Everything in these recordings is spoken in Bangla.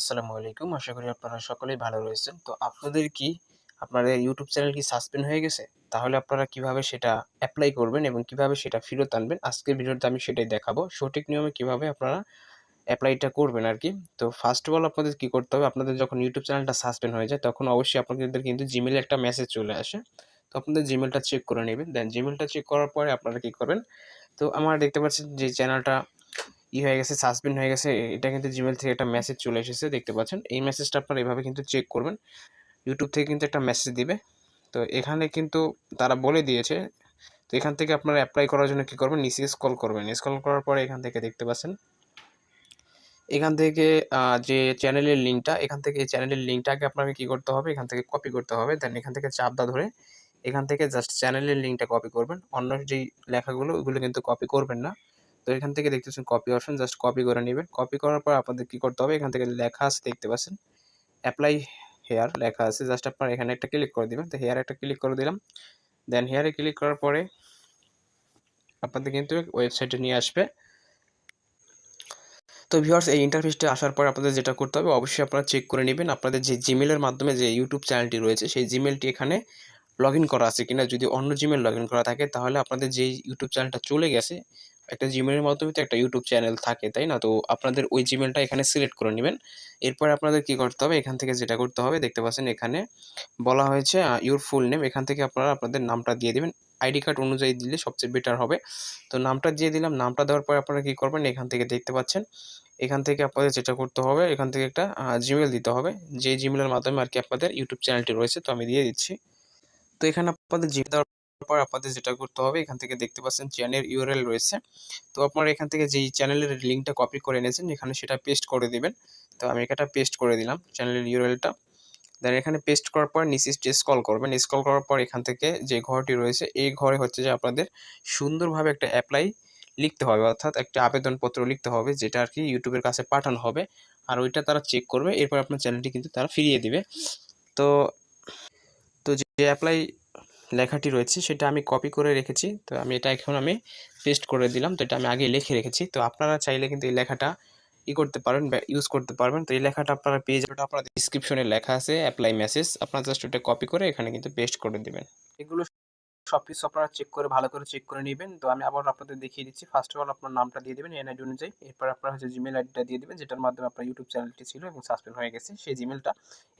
আসসালামু আলাইকুম। আশা করি আপনারা সকলেই ভালো রয়েছেন। তো আপনাদের কি, আপনাদের ইউটিউব চ্যানেল কি সাসপেন্ড হয়ে গেছে? তাহলে আপনারা কীভাবে সেটা অ্যাপ্লাই করবেন এবং কীভাবে সেটা ফেরত আনবেন? আজকের ভিডিওতে আমি সেটাই দেখাবো। সঠিক নিয়মে কীভাবে আপনারা অ্যাপ্লাইটা করবেন আর কি। তো ফার্স্ট অফ অল আপনাদের কী করতে হবে? আপনাদের যখন ইউটিউব চ্যানেলটা সাসপেন্ড হয়ে যায়, তখন অবশ্যই আপনাদের কিন্তু জিমেলে একটা মেসেজ চলে আসে। তো আপনাদের জিমেলটা চেক করে নেবেন। দেন জিমেলটা চেক করার পরে আপনারা কি করবেন? তো আমার দেখতে পাচ্ছেন যে চ্যানেলটা ই হয়ে গেছে সাসপেন্ড হয়ে গেছে এটা কিন্তু জিমেল থেকে একটা মেসেজ চলে এসেছে, দেখতে পাচ্ছেন। এই মেসেজটা আপনারা এভাবে কিন্তু চেক করবেন। ইউটিউব থেকে কিন্তু একটা মেসেজ দিবে। তো এখানে কিন্তু তারা বলে দিয়েছে, তো এখান থেকে আপনারা অ্যাপ্লাই করার জন্য কী করবেন? নিচে স্কল করবেন। স্কল করার পরে এখান থেকে দেখতে পাচ্ছেন। এখান থেকে যে চ্যানেলের লিঙ্কটা এখান থেকে এই চ্যানেলের লিঙ্কটাকে আপনাকে কী করতে হবে? এখান থেকে কপি করতে হবে। দেন এখান থেকে চাপদা ধরে এখান থেকে জাস্ট চ্যানেলের লিঙ্কটা কপি করবেন। অন্য যেই লেখাগুলো ওইগুলো কিন্তু কপি করবেন না। তো এখান থেকে দেখতেছেন কপি অপশন জাস্ট কপি করে নেবেন। কপি করার পর আপনাদের কী করতে হবে? এখান থেকে লেখা আছে, দেখতে পাচ্ছেন? অ্যাপ্লাই হেয়ার লেখা আছে। জাস্ট আপনার এখানে একটা ক্লিক করে দিবেন। তো হেয়ার একটা ক্লিক করে দিলাম। দেন হেয়ারে ক্লিক করার পরে আপনাদের কিন্তু ওয়েবসাইটে নিয়ে আসবে। তো ভিউয়ার্স এই ইন্টারফেসটা আসার পর আপনাদের যেটা করতে হবে, অবশ্যই আপনারা চেক করে নেবেন। আপনাদের যে জিমেলের মাধ্যমে যে ইউটিউব চ্যানেলটি রয়েছে, সেই জিমেলটি এখানে লগ ইন করা আছে কিনা। যদি অন্য জিমেল লগ ইন করা থাকে, তাহলে আপনাদের যে ইউটিউব চ্যানেলটা চলে গেছে একটা জিমেলের মাধ্যমে তো একটা ইউটিউব চ্যানেল থাকে, তাই না? তো আপনাদের ওই জিমেলটা এখানে সিলেক্ট করে নেবেন। এরপর আপনাদের কি করতে হবে? এখান থেকে যেটা করতে হবে, দেখতে পাচ্ছেন এখানে বলা হয়েছে ইউর ফুল নেম এখান থেকে আপনারা আপনাদের নামটা দিয়ে দেবেন। আইডি কার্ড অনুযায়ী দিলে সবচেয়ে বেটার হবে। তো নামটা দিয়ে দিলাম, নামটা দেওয়ার পরে আপনারা কী করবেন? এখান থেকে দেখতে পাচ্ছেন, এখান থেকে আপনাদের যেটা করতে হবে, এখান থেকে একটা জিমেল দিতে হবে। যে জিমেলের মাধ্যমে আর কি আপনাদের ইউটিউব চ্যানেলটি রয়েছে, তো আমি দিয়ে দিচ্ছি। তো এখানে আপনাদের জিমেল দেওয়ার পর আপনাদের যেটা করতে হবে, এখান থেকে দেখতে পাচ্ছেন চ্যানেল ইউরএল রয়েছে। তো আপনারা এখান থেকে যেই চ্যানেলের লিঙ্কটা কপি করে এনেছেন, এখানে সেটা পেস্ট করে দিবেন। তো আমি এটা পেস্ট করে দিলাম চ্যানেলের ইউরএলটা দেন এখানে পেস্ট করার পর নিচে স্কল করবেন স্কল করার পর এখান থেকে যে ঘরটি রয়েছে, এই ঘরে হচ্ছে যে আপনাদের সুন্দরভাবে একটা অ্যাপ্লাই লিখতে হবে। অর্থাৎ একটা আবেদনপত্র লিখতে হবে, যেটা আর কি ইউটিউবের কাছে পাঠানো হবে। আর ওইটা তারা চেক করবে, এরপর আপনার চ্যানেলটি কিন্তু তারা ফিরিয়ে দিবে। তো তো যে অ্যাপ্লাই লেখাটি রয়েছে, সেটা আমি কপি করে রেখেছি। তো আমি এটা এখন আমি পেস্ট করে দিলাম, তো এটা আমি আগে লিখে রেখেছি। তো আপনারা চাইলে কিন্তু এই লেখাটা ই করতে পারবেন বা ইউজ করতে পারবেন। তো এই লেখাটা আপনারা পেয়ে যাবেন আপনার ডিসক্রিপশনে লেখা আছে অ্যাপ্লাই মেসেজ আপনারা জাস্ট ওটা কপি করে এখানে কিন্তু পেস্ট করে দেবেন। এগুলো সব কিছু আপনারা চেক করে, ভালো করে চেক করে নেবেন। তো আমি আবার আপনাদের দেখিয়ে দিচ্ছি। ফার্স্ট অফ অল আপনার নামটা দিয়ে দেবেন এনআইডি অনুযায়ী। এরপর আপনার হচ্ছে জিমেল আইডিটা দিয়ে দেবেন, যেটার মাধ্যমে আপনার ইউটিউব চ্যানেলটি ছিল এবং সাসপেন্ড হয়ে গেছে সেই জিমেলটা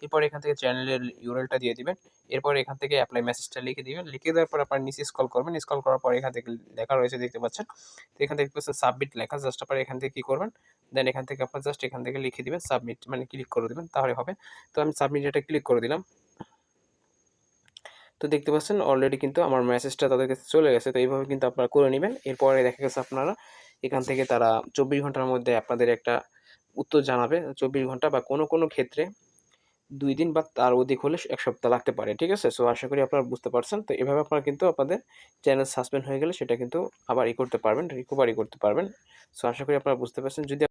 এরপর এখান থেকে চ্যানেলের ইউরেলটা দিয়ে দিবেন। এরপর এখান থেকে অ্যাপ্লাই মেসেজটা লিখে দিবেন। লিখে দেওয়ার পর আপনার নিচে স্কল করবেন। স্কল করার পর এখান থেকে লেখা রয়েছে, দেখতে পাচ্ছেন? তো এখান থেকে সাবমিট লেখা। জাস্ট আপনার এখান থেকে কী করবেন? দেন এখান থেকে আপনার জাস্ট এখান থেকে লিখে দিবেন সাবমিট মানে ক্লিক করে দেবেন, তাহলে হবে। তো আমি সাবমিট এটা ক্লিক করে দিলাম। তো দেখতে পাচ্ছেন অলরেডি কিন্তু আমার মেসেজটা তাদের কাছে চলে গেছে, তো এইভাবে কিন্তু আপনারা করে নেবেন। এরপরে দেখা গেছে আপনারা এখান থেকে তারা চব্বিশ ঘণ্টার মধ্যে আপনাদের একটা উত্তর জানাবে, চব্বিশ ঘণ্টা বা কোনো কোনো ক্ষেত্রে দুই দিন বা তার অধিক হলে এক সপ্তাহ লাগতে পারে, ঠিক আছে? সো আশা করি আপনারা বুঝতে পারছেন। তো এভাবে আপনারা কিন্তু আপনাদের চ্যানেল সাসপেন্ড হয়ে গেলে সেটা কিন্তু আবার ই করতে পারবেন রিকভারি করতে পারবেন। সো আশা করি আপনারা বুঝতে পারছেন। যদি